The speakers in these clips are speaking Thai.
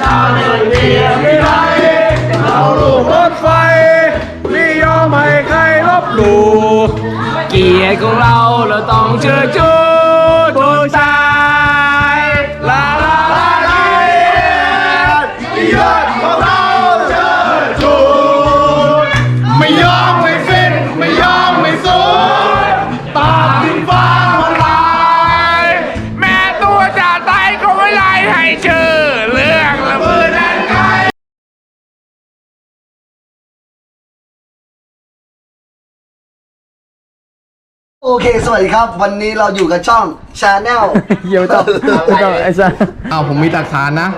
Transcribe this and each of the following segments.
ชาติไม่มีไม่ไรเอาลูกรถไฟไม่ยอมให้ใครลบหลู่เกียรติของเราเราต้องเชิดชู โอเค สวัสดีครับ วันนี้เราอยู่กับช่อง Channel เยี่ยมต้องต้องไอ้ซ่าอ้าวผมมีหลักฐานนะ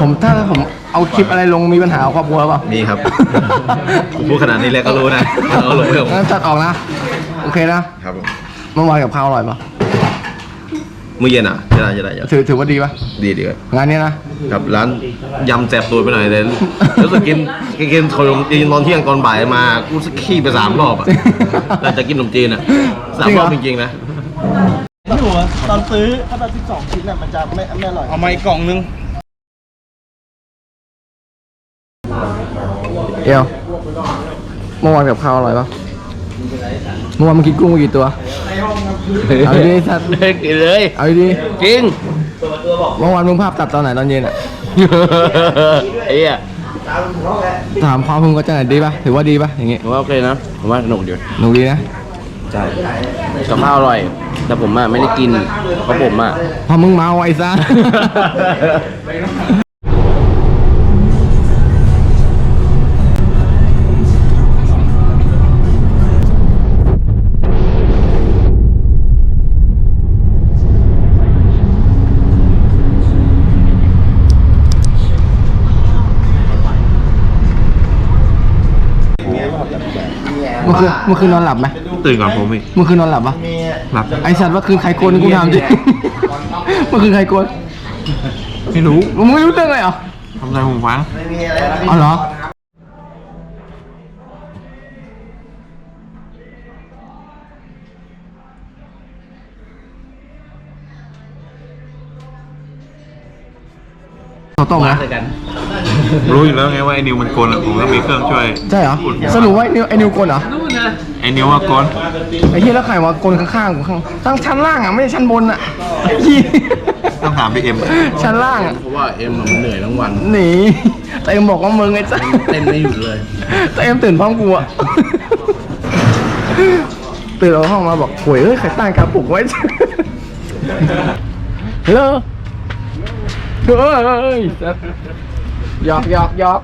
ผมถ้าผมเอาคลิปอะไรลงมีปัญหากับครอบครัวเปล่ามีครับ พูดขนาดนี้แล้วก็รู้นะเอาลงไปเถอะงั้นตัดออกนะ โอเคนะครับผม เมื่อวานกับข้าวอร่อยปะ มื้อเย็นอะจะได้จะได้จะได้ถือถือว่าดีปะดีดีครับงานเนี้ยนะ ครับร้านยำแสบตัวไปหน่อยเลยรู้สึกกินกินกินขนมจีนตอนเที่ยงตอนบ่ายมากูสักขี้ไปสามรอบอะหลังจากกินขนมจีนอะสามรอบจริงๆนะตอนซื้อถ้าเป็น12ชิ้นน่ะมันจะไม่ไม่อร่อยเอามาอีกกล่องนึงเอวเมื่อวานกับข้าวอร่อยปะเมื่อวานมึงกินกุ้งมากี่ตัว เอาดีสัตว์เลิกกินเลยเอาดีจริงเมื่อวานมึงภาพตัดตอนไหนตอนเย็นอะไอ้เหี้ยถามความพึงก็จะไหนดีปะถือว่าดีปะอย่างงี้ผมว่าโอเคนะผมว่าสนุกดีหนูดีนะใช่กับข้าวอร่อย แต่ผมอะไม่ได้กินเพราะผมอะพอมึงเมาไอ้ซ่า คืนเมื่อคืนนอนหลับไหมตื่นก่อนผมอีกเมื่อคืนนอนหลับปะหลับไอสัตว์ว่าคืนใครโกนกูถามจริงเมื่อคืนใครโกนไม่รู้มึงไม่รู้เรื่องเลยเหรอทำอะไรผมฟังอ๋อเหรอเขาต้มนะรู้อยู่แล้วไงว่าไอ้นิวมันโกนอะผมก็มีเครื่องช่วย ใช่เหรอ สรุปว่าไอ้นิวไอ้นิวโกนเหรอไอ้ นิวว่าโกนไอ้เหี้ยแล้วใครวะโกนข้างๆกูข้างทั้งชั้นล่างอะไม่ใช่ชั้นบนอะไอ้เหี้ยต้องถามพี่เอ็มชั้นล่างอะเพราะว่าเอ็มมันเหนื่อยทั้งวัน หนีแต่เอ็มบอกว่ามึงไอ้จ้าเต้นไม่หยุดเลย แต่เอ็มตื่นพร้อมกูอะตื่นออกห้องมาบอกหวยเอ้ยใครตั้งกระปุกไว้ฮัลโหลเฮ้ยหยอกหยอกหยอก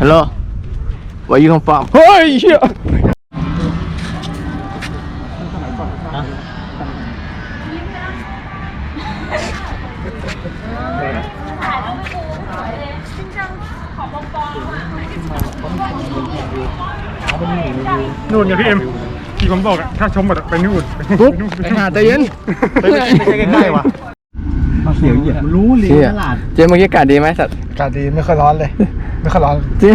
ฮัลโหล Where you come from เฮ้ยเชี่ยนู่นไงพี่เอ็มที่ผมบอกอะถ้าชมหมดอะไปนู่นไปปุ๊บนู่นไอ้ห่าใจเย็นไม่ใช่ใกล้ๆวะเสียงเหยียบรู้เลยตลาดเจมเมื่อกี้อากาศดีไหมสัตว์อากาศดีไม่ค่อยร้อนเลย ไม่ค่อยร้อน จริง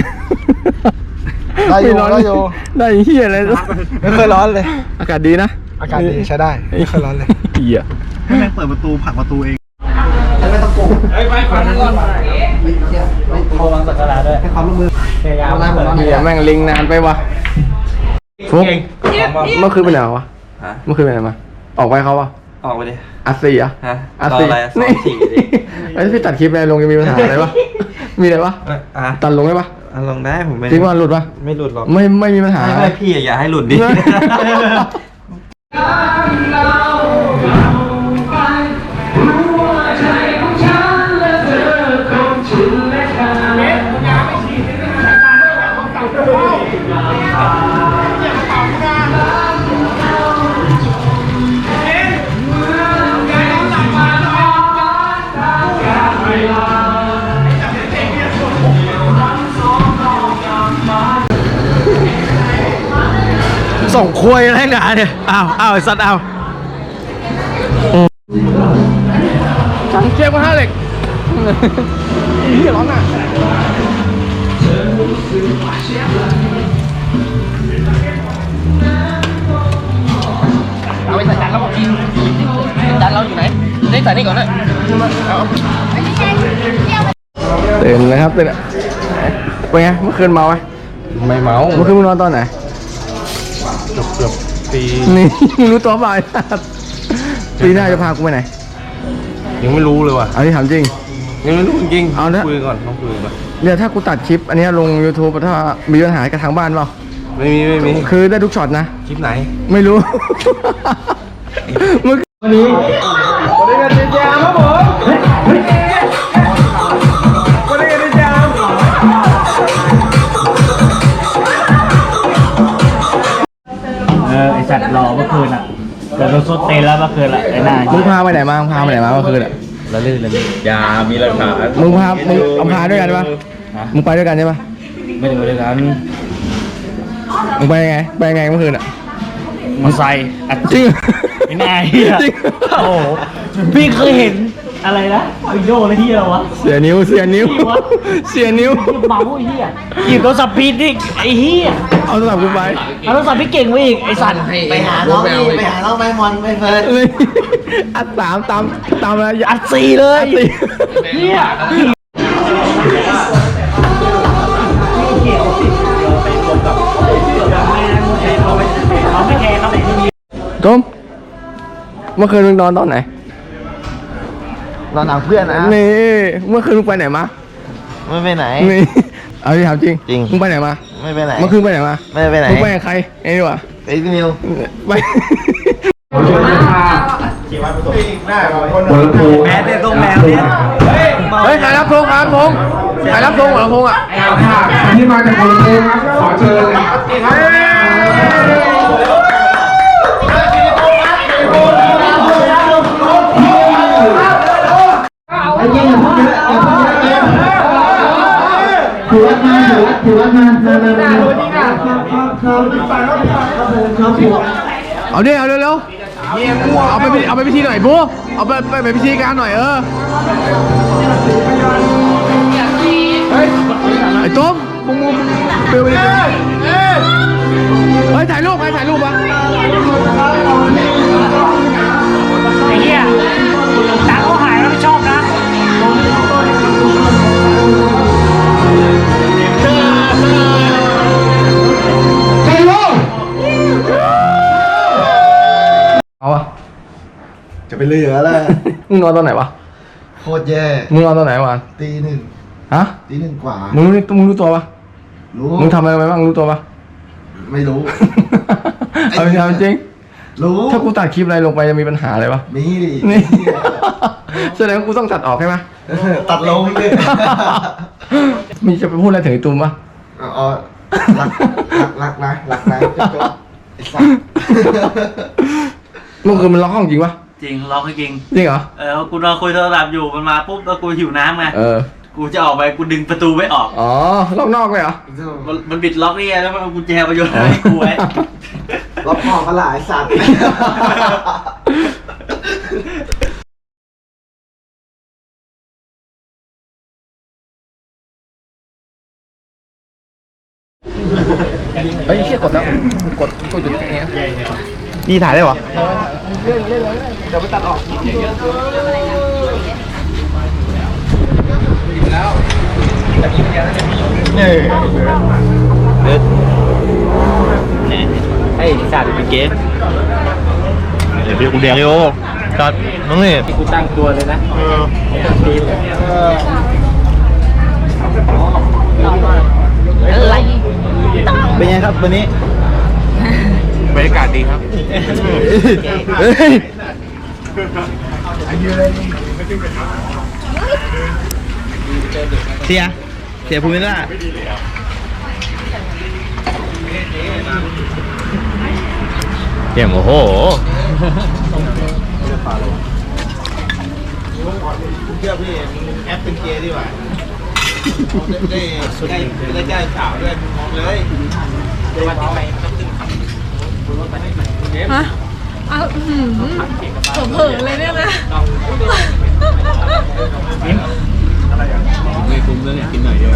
ได้อยู่ม่ร้นได้อยู่ ได้เฮียอะไรไม่ค่อยร้อนเลย อากาศดีนะ อากาศดีใช้ได้ไม่ค่อยร้อนเลยเฮียไม่แม่งเปิดประตูผลักประตูเองไม่ต้องโกงให้ความร่วมมือเฮียแม่งลิงนานไปวะฟุกเมื่อคืนไปไหนวะเมื่อคืนไปไหนมา ออกไปเขาวะออกไปดิอาซีอะฮะอาซีรออะไรอะสองนี่สี่ดิไอ้พี่ตัดคลิปอะไรลงยังมีปัญหาอะไรวะมีอะไรวะอะตัดลงได้ปะ อะลงได้ผมไม่จริงว่าหลุดปะไม่หลุดหรอกไม่ไม่มีปัญหา ไม่ไม่พี่อย่าให้หลุดดิ ส่งควยอะไรหนาเนี่ยอ้าวอ้าวไอ้สัตว์อ้าวฉันเจี๊ยบกระทะเหล็กเฮียร้อนอะเอาไปใส่จานแล้วบอกกินจานเราอยู่ไหนนี่นี่ใส่นี่ก่อนเลยตื่นเลยครับตื่นเป็นไงเมื่อคืนเมาไหมไม่เมาเมื่อคืนมึงนอนตอนไหนเกือบเกือบ ปีนี่ มึงรู้ตัวเปล่าไอ้สัสปีหน้าจะพากูไปไหน ยังไม่รู้เลยว่ะเอาที่ถามจริง ยังไม่รู้จริงๆเอาเถอะ คุยก่อนต้องคุยก่อนเดี๋ยวถ้ากูตัดคลิป อันเนี้ยลง YouTube ถ้ามีปัญหากับทางบ้านเปล่า ไม่มีไม่มีคือได้ทุกช็อตนะ คลิปไหน ไม่รู้ มึงวันนี้เออไอสัตว์รอเมื่อคืนอะเกิดเราสดเตนแล้วเมื่อคืนละไอ้หน้ามึงพาไปไหนมามึงพาไปไหนมาเมื่อคืนอะละลื่นละลื่นอย่ามีหลักฐานมึงพามึงเอาพาด้วยกันปะมึงไปด้วยกันใช่ปะไม่ได้ไปด้วยกันมึงไปยังไงไปยังไงเมื่อคืนอะมอไซค์อัดจริงไม่น่าเฮียจริงโอ้โหพี่เคยเห็น อะไรนะวิโยอะไรที่เราวะ เสียนิ้วเสียนิ้วเสียนิ้ว เมาไอ้เฮียหยิบโทรศัพท์พีดอีกไอ้เฮียเอาโทรศัพท์กูไปเอาโทรศัพท์พี่เก่งไว้อีกไอ้สัตว์ไปหาน้องนี่ไปหาน้องไม้มอนไปเฟิร์นนี่อัดสามตามตามแล้วอัดสี่เลยอัดสี่เฮียเขาไม่แคร์เขาไม่มีต้มเมื่อคืนมึงนอนตอนไหน นอนหนังเพื่อนนะนี่เมื่อคืนมึงไปไหนมาไม่ไปไหน นี่เอาดิถามจริงจริง มึงไปไหนมาไม่ไปไหนเมื่อคืนไปไหนมาไม่ได้ไปไหนมึงไปกับใครไอ้นี่วะไอ้พี่นิวไปแม้แต่ตรงแมวเนี่ยเฮ้ยใครรับธงครับธงใครรับธงหัวลำโพงอะที่มาจากคนโกงครับขอเชิญเอาดิเอาเร็วๆเอาไปเอาไปพิธีหน่อยบูเอาไปไปไปพิธีการหน่อยเออเฮ้ยไอ้ต้มมึงมึงเปลวไปเลยเฮ้ยถ่ายรูปใครถ่ายรูปวะไอ้เหี้ยตังค์เขาหายแล้วไม่ชอบนะ เอาอะจะไปเหลือแล้ว มึงนอนตอนไหนวะ โคตรแย่ มึงนอนตอนไหนวะ ตีหนึ่งฮะ ตีหนึ่งกว่า มึงรู้มึงรู้ตัวปะรู้มึงทำอะไรไปบ้างรู้ตัวปะไม่รู้ เอาจริงเอาจริง รู้ ถ้ากูตัดคลิปอะไรลงไปจะมีปัญหาอะไรปะมีดินี่แสดงว่ากูต้องตัดออกใช่ไหมตัดลงดิมีจะไปพูดอะไรถึงไอ้ตูมปะอ๋อรักรักรักนะรักนะจบไอ้สัส เมื่อคืนมันล็อกห้องจริงปะจริงล็อกให้จริง จริงเหรอ เออกูนอนคุยโทรศัพท์อยู่มันมาปุ๊บแล้วกูหิวน้ำไงเออ กูจะออกไปกูดึงประตูไม่ออก อ๋อ ล็อกนอกเลยเหรอ มันมันบิดล็อกนี่ไงแล้วมันเอากุญแจมาโยนให้กูไว้ล็อกคอกันหลายสัตว์ เฮ้ยเชี่ยกดแล้ว กดกดอยู่ตรงนี้นี่ถ่ายได้หรอ ล่นเล่นเดี๋ยวไปตัดออกเนี่ยเด็ดเนี่ยไอ้สัตว์เป็นเกมเดี๋ยวพี่กูแดงโยตัดน้องนี่กูตั้งตัวเลยนะเออลยไเป็นไงครับวันนี้ บรรยากาศดีครับเฮ้ยเสีย เสียภูมิล่าเก่งโอ้โหเชื่อพี่แอปเป็นเกย์ดีกว่าได้ได้ได้ได้สาวด้วยมองเลยวันที่ไป ฮะเอาหืมเผลอเลยเนี่ยนะ ไม่คุ้มเลยเนี่ยกินหน่อยเดียว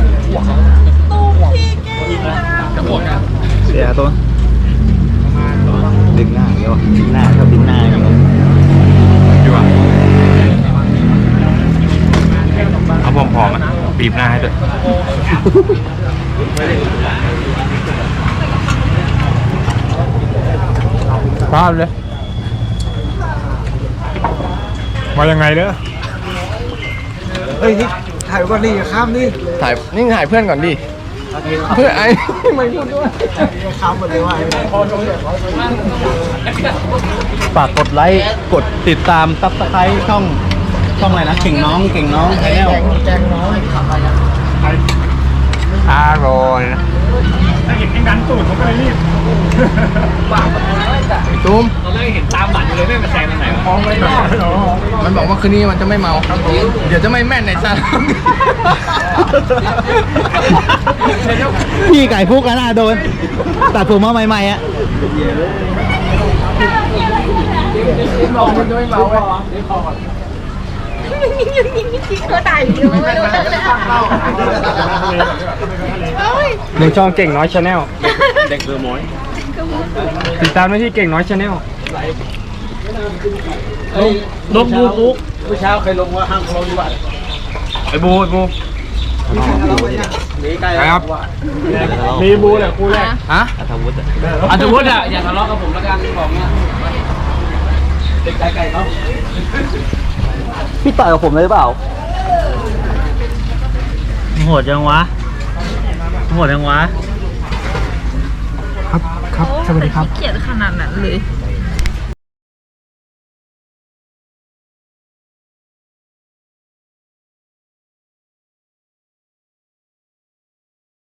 ตูพี่แก้วะกระบวกกันเสียตัวดึงหน้าเดียวดึงหน้าเขบดึงหน้าเดียดีกว่าเอาผอมๆอะบีบหน้าให้ด้วย ภาพเลย มายังไงเด้อเฮ้ยนี่ถ่ายก่อนดิข้ามนี่ถ่ายนี่ถ่ายเพื่อนก่อนดิเพื่อนไอ้ไม่พูดด้วยข้ามหมดเลยว่าฝากกดไลค์กดติดตามซับสไครต์ช่องช่องอะไรนะเก่งน้องเก่งน้องชาแนลอร่อยนะถ้าเห็นเองดันตูดผมก็เลยรีบ ตูมมันบอกว่าคืนนี้มันจะไม่เมาเดี๋ยวจะไม่แม่นในซะพี่ไก่ฟุกอะน่าโดนตัดผมมาใหม่ๆอะก็ได้อยู่ไม่รู้เลยเอ้ยหนึ่งช่องเก่งน้อยชาแนลเด็กเบอร์มอย ติดตามได้ที่เก่งน้อยชาแนลลบบูฟุกเมื่อเช้าเคยลงว่าห้ามลงดีกว่าไอ้บูไอ้บูนี่ใกล้ครับมีบูแหละคู่แรกฮะอัธวุฒิอัธวุฒิอะอย่าทะเลาะกับผมแล้วกันบอกเนี้ยพี่ต่อยกับผมเลยหรือเปล่าโหดยังวะโหดยังวะครับ สวัสดีครับเกลียดขนาดนั้นเลย